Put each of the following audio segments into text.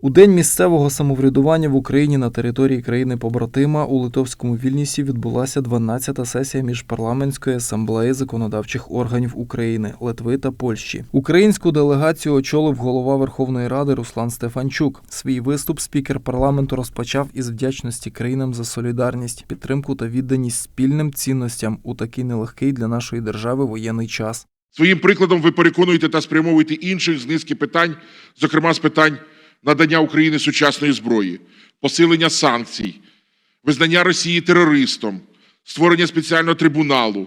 У день місцевого самоврядування в Україні на території країни побратима у Литовському Вільнюсі відбулася 12-та сесія міжпарламентської асамблеї законодавчих органів України, Литви та Польщі. Українську делегацію очолив голова Верховної Ради Руслан Стефанчук. Свій виступ спікер парламенту розпочав із вдячності країнам за солідарність, підтримку та відданість спільним цінностям у такий нелегкий для нашої держави воєнний час. Своїм прикладом ви переконуєте та спрямовуєте інших з низки питань, зокрема з питань надання Україні сучасної зброї, посилення санкцій, визнання Росії терористом, створення спеціального трибуналу,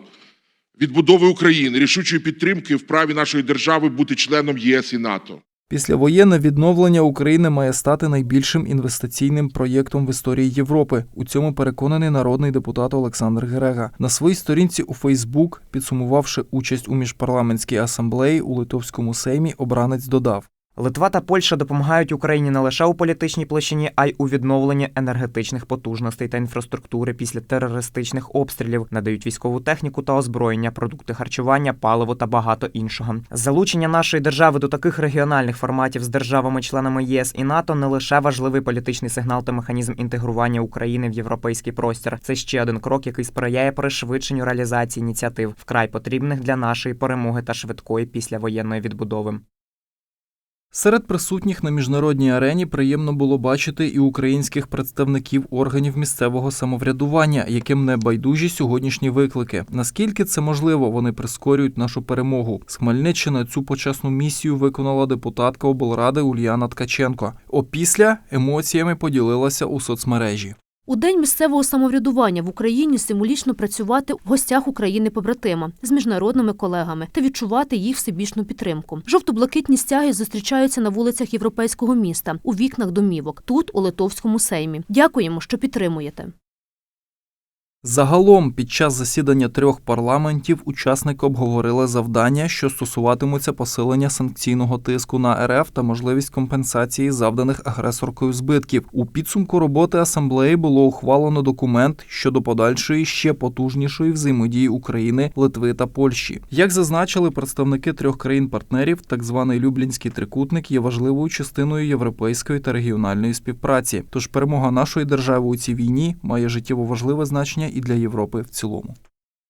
відбудови України, рішучої підтримки в праві нашої держави бути членом ЄС і НАТО. Післявоєнне відновлення України має стати найбільшим інвестиційним проєктом в історії Європи. У цьому переконаний народний депутат Олександр Герега. На своїй сторінці у Фейсбук, підсумувавши участь у міжпарламентській асамблеї у Литовському сеймі, обранець додав. Литва та Польща допомагають Україні не лише у політичній площині, а й у відновленні енергетичних потужностей та інфраструктури після терористичних обстрілів, надають військову техніку та озброєння, продукти харчування, паливо та багато іншого. Залучення нашої держави до таких регіональних форматів з державами-членами ЄС і НАТО не лише важливий політичний сигнал та механізм інтегрування України в європейський простір. Це ще один крок, який сприяє пришвидшенню реалізації ініціатив, вкрай потрібних для нашої перемоги та швидкої післявоєнної відбудови. Серед присутніх на міжнародній арені приємно було бачити і українських представників органів місцевого самоврядування, яким не байдужі сьогоднішні виклики. Наскільки це можливо, вони прискорюють нашу перемогу. З Хмельниччини цю почесну місію виконала депутатка облради Ульяна Ткаченко. Опісля емоціями поділилася у соцмережі. У день місцевого самоврядування в Україні символічно працювати в гостях України побратима з міжнародними колегами та відчувати їх всебічну підтримку. Жовто-блакитні стяги зустрічаються на вулицях європейського міста у вікнах домівок, тут у Литовському сеймі. Дякуємо, що підтримуєте. Загалом, під час засідання трьох парламентів учасники обговорили завдання, що стосуватимуться посилення санкційного тиску на РФ та можливість компенсації завданих агресоркою збитків. У підсумку роботи асамблеї було ухвалено документ щодо подальшої ще потужнішої взаємодії України, Литви та Польщі. Як зазначили представники трьох країн-партнерів, так званий Люблінський трикутник є важливою частиною європейської та регіональної співпраці. Тож перемога нашої держави у цій війні має життєво важливе значення і для Європи в цілому.